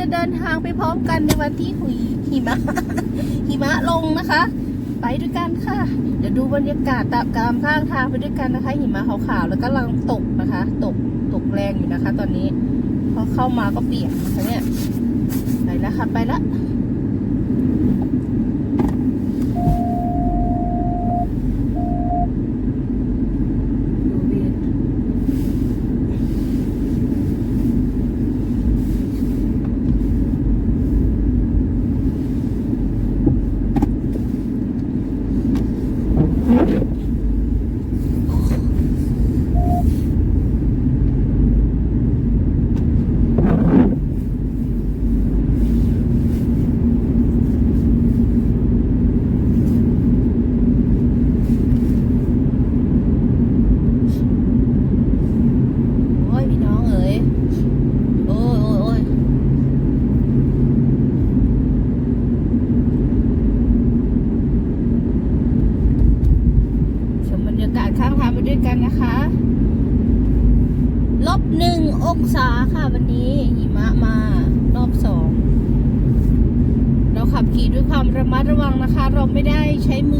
จะเดินทางไปพร้อมกันในวันที่หุยหิมะ หิมะลงนะคะ ไปด้วยกันค่ะ เดี๋ยวดูบรรยากาศตามกามข้างทางไปด้วยกันนะคะ หิมะขาวๆแล้วก็ลังตกนะคะ ตกตกแรงอยู่นะคะ ตอนนี้พอเข้ามาก็เปียกนะะเนี่ยไปแล้วค่ะไปแล้ว ใช้มือ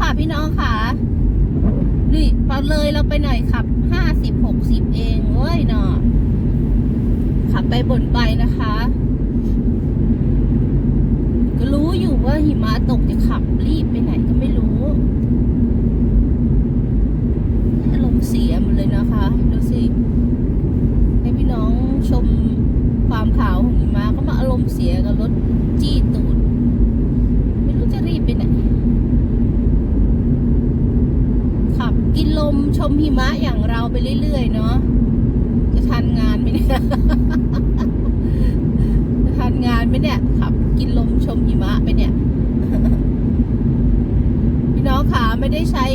ค่ะพี่น้องค่ะนี่เราเลยเราไปหน่อยขับห้าสิบหกสิบเองเว้ยเนาะขับไปบนไปนะคะ ก็รู้อยู่ว่าหิมะตกจะขับรีบไปไหนก็ไม่รู้ ขับกินลมชมหิมะไปเนี่ย พี่น้องขาไม่ได้ใช้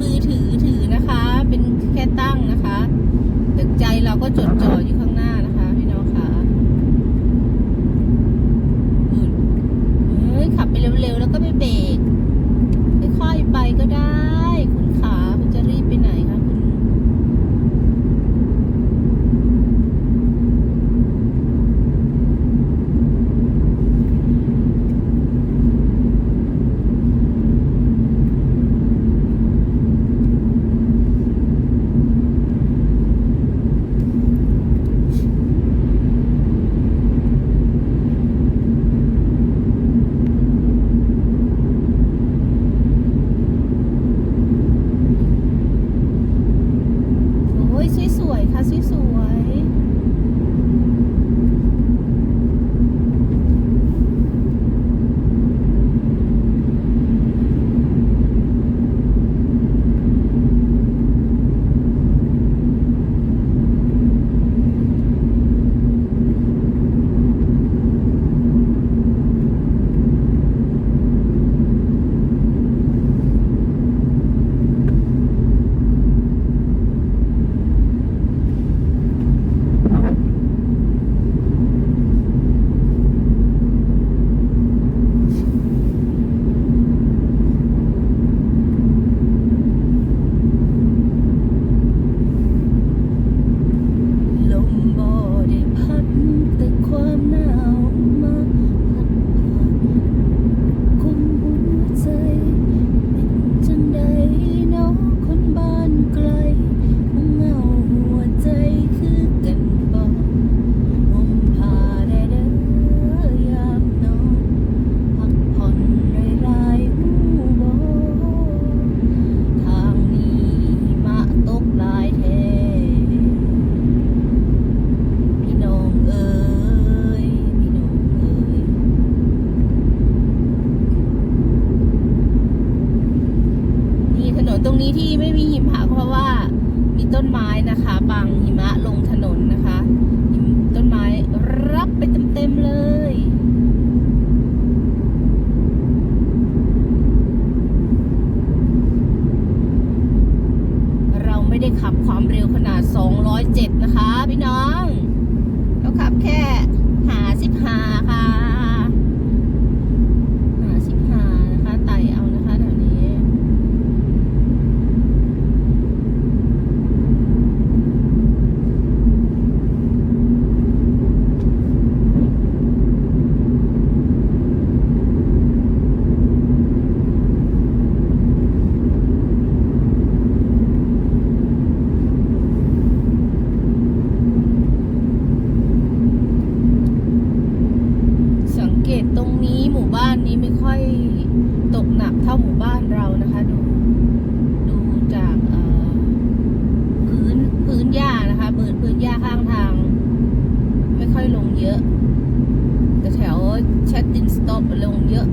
มือถือถือนะคะ เป็นแค่ตั้งนะคะ ตึกใจเราก็จดจ่ออยู่ข้างหน้า เกตตรงนี้หมู่บ้านนี้ไม่ค่อยตกหนักเท่าหมู่บ้านเรานะคะ ดูดูจากพื้นพื้นหญ้านะคะเปิดพื้นหญ้าข้างทาง ไม่ค่อยลงเยอะ แต่แถวแชดตินสต็อปลงเยอะ